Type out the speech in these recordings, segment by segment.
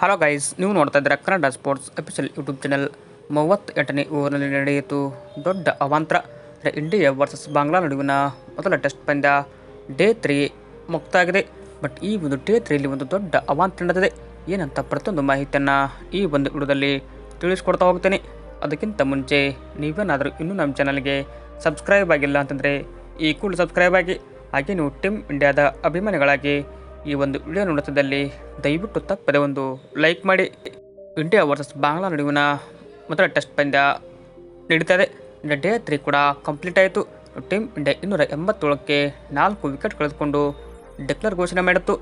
Hello guys ನೀವು ನೋಡ್ತಾ ಇದ್ದೀರಾ Kannada sports official YouTube channel ಮೂವತ್ತೆಂಟನೇ ಓವರ್ನಲ್ಲಿ ನಡೆಯಿತು ದೊಡ್ಡ ಅವಾಂತರ. ಇಂಡಿಯಾ ವರ್ಸಸ್ ಬಾಂಗ್ಲಾ ನಡುವಿನ ಮೊದಲ ಟೆಸ್ಟ್ ಪಂದ್ಯ ಡೇ ತ್ರೀ ಮುಕ್ತಾಗಿದೆ. ಬಟ್ ಈ ಒಂದು ಡೇ ತ್ರೀಯಲ್ಲಿ ಒಂದು ದೊಡ್ಡ ಅವಾಂತರ ನಡೆದಿದೆ. ಏನಂತ ಪ್ರತಿಯೊಂದು ಮಾಹಿತಿಯನ್ನು ಈ ಒಂದು ವಿಡಿಯೋದಲ್ಲಿ ತಿಳಿಸ್ಕೊಡ್ತಾ ಹೋಗ್ತೇನೆ. ಅದಕ್ಕಿಂತ ಮುಂಚೆ ನೀವೇನಾದರೂ ಇನ್ನೂ ನಮ್ಮ ಚಾನಲ್ಗೆ ಸಬ್ಸ್ಕ್ರೈಬ್ ಆಗಿಲ್ಲ ಅಂತಂದರೆ ಈ ಕೂಡ ಸಬ್ಸ್ಕ್ರೈಬ್ ಆಗಿ. ಹಾಗೆ ನೀವು ಟೀಮ್ ಇಂಡಿಯಾದ ಅಭಿಮಾನಿಗಳಾಗಿ ಈ ಒಂದು ವಿಡಿಯೋ ನೋಡುತ್ತಿದ್ದಲ್ಲಿ ದಯವಿಟ್ಟು ತಪ್ಪದೆ ಒಂದು ಲೈಕ್ ಮಾಡಿ. ಇಂಡಿಯಾ ವರ್ಸಸ್ ಬಾಂಗ್ಲಾ ನಡುವಿನ ಮೊದಲ ಟೆಸ್ಟ್ ಪಂದ್ಯ ನಡೀತದೆ. ಡೇ ತ್ರೀ ಕೂಡ ಕಂಪ್ಲೀಟ್ ಆಯಿತು. ಟೀಮ್ ಇಂಡಿಯಾ ಇನ್ನೂರ ಎಂಬತ್ತೇಳಕ್ಕೆ ನಾಲ್ಕು ವಿಕೆಟ್ ಕಳೆದುಕೊಂಡು ಡಿಕ್ಲೇರ್ ಘೋಷಣೆ ಮಾಡಿತ್ತು.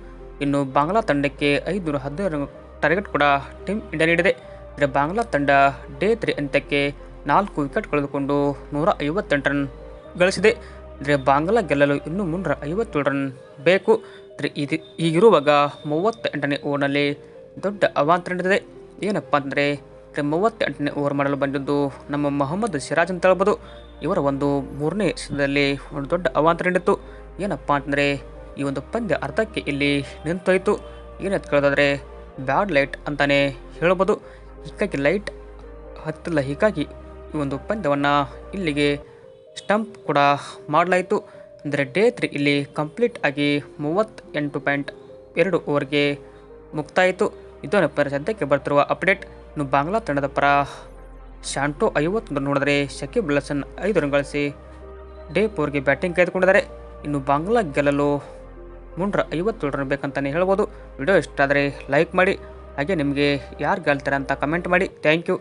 ಇನ್ನು ಬಾಂಗ್ಲಾ ತಂಡಕ್ಕೆ ಐದುನೂರ ಹದಿನೈದು ಟಾರ್ಗೆಟ್ ಕೂಡ ಟೀಮ್ ಇಂಡಿಯಾ ನೀಡಿದೆ. ಅಂದರೆ ಬಾಂಗ್ಲಾ ತಂಡ ಡೇ ತ್ರೀ ಅಂತ್ಯಕ್ಕೆ ನಾಲ್ಕು ವಿಕೆಟ್ ಕಳೆದುಕೊಂಡು ನೂರ ಐವತ್ತೆಂಟು ರನ್ ಗಳಿಸಿದೆ. ಅಂದರೆ ಬಾಂಗ್ಲಾ ಗೆಲ್ಲಲು ಇನ್ನು ಮುನ್ನೂರ ಐವತ್ತೇಳು ರನ್ ಬೇಕು. ಅಂದರೆ ಇದು ಹೀಗಿರುವಾಗ ಮೂವತ್ತೆಂಟನೇ ಓವರ್ನಲ್ಲಿ ದೊಡ್ಡ ಅವಾಂತರ ನಡೆದಿದೆ. ಏನಪ್ಪ ಅಂದರೆ ಮೂವತ್ತೆಂಟನೇ ಓವರ್ ಮಾಡಲು ಬಂದಿದ್ದು ನಮ್ಮ ಮೊಹಮ್ಮದ್ ಸಿರಾಜ್ ಅಂತ ಹೇಳ್ಬೋದು. ಇವರ ಒಂದು ಮೂರನೇ ಎಸೆತದಲ್ಲಿ ಒಂದು ದೊಡ್ಡ ಅವಾಂತರ ನೀಡಿತ್ತು ಏನಪ್ಪ ಅಂತಂದರೆ ಈ ಒಂದು ಪಂದ್ಯ ಅರ್ಧಕ್ಕೆ ಇಲ್ಲಿ ನಿಂತೋಯಿತು. ಏನಂತ ಕೇಳೋದಾದರೆ, ಬ್ಯಾಡ್ ಲೈಟ್ ಅಂತಲೇ ಹೇಳ್ಬೋದು. ಹೀಗಾಗಿ ಲೈಟ್ ಹತ್ತಿಲ್ಲ, ಹೀಗಾಗಿ ಈ ಒಂದು ಪಂದ್ಯವನ್ನು ಇಲ್ಲಿಗೆ ಸ್ಟಂಪ್ ಕೂಡ ಮಾಡಲಾಯಿತು. ಅಂದರೆ ಡೇ ತ್ರೀ ಇಲ್ಲಿ ಕಂಪ್ಲೀಟ್ ಆಗಿ ಮೂವತ್ತೆಂಟು ಪಾಯಿಂಟ್ ಎರಡು ಓವರ್ಗೆ ಮುಕ್ತಾಯಿತು. ಇದನ್ನಪ್ಪ ಸದ್ಯಕ್ಕೆ ಬರ್ತಿರುವ ಅಪ್ಡೇಟ್. ಇನ್ನು ಬಾಂಗ್ಲಾ ತಂಡದ ಪರ ಶಾಂಟು ಐವತ್ತೊಂದು ನೋಡಿದರೆ ಶಕೀಬ್ ಲಸನ್ ಐದು ರನ್ ಗಳಿಸಿ ಡೇ ಫೋರ್ಗೆ ಬ್ಯಾಟಿಂಗ್ ಕಾಯ್ದುಕೊಂಡಿದ್ದಾರೆ ಇನ್ನು ಬಾಂಗ್ಲಾ ಗೆಲ್ಲಲು ಮುಂಡ್ರ ಐವತ್ತೇಳು ರನ್ ಬೇಕಂತಲೇ ಹೇಳ್ಬೋದು. ವಿಡಿಯೋ ಇಷ್ಟ ಆದರೆ ಲೈಕ್ ಮಾಡಿ, ಹಾಗೆ ನಿಮಗೆ ಯಾರು ಗೆಲ್ತಾರೆ ಅಂತ ಕಮೆಂಟ್ ಮಾಡಿ. Thank you.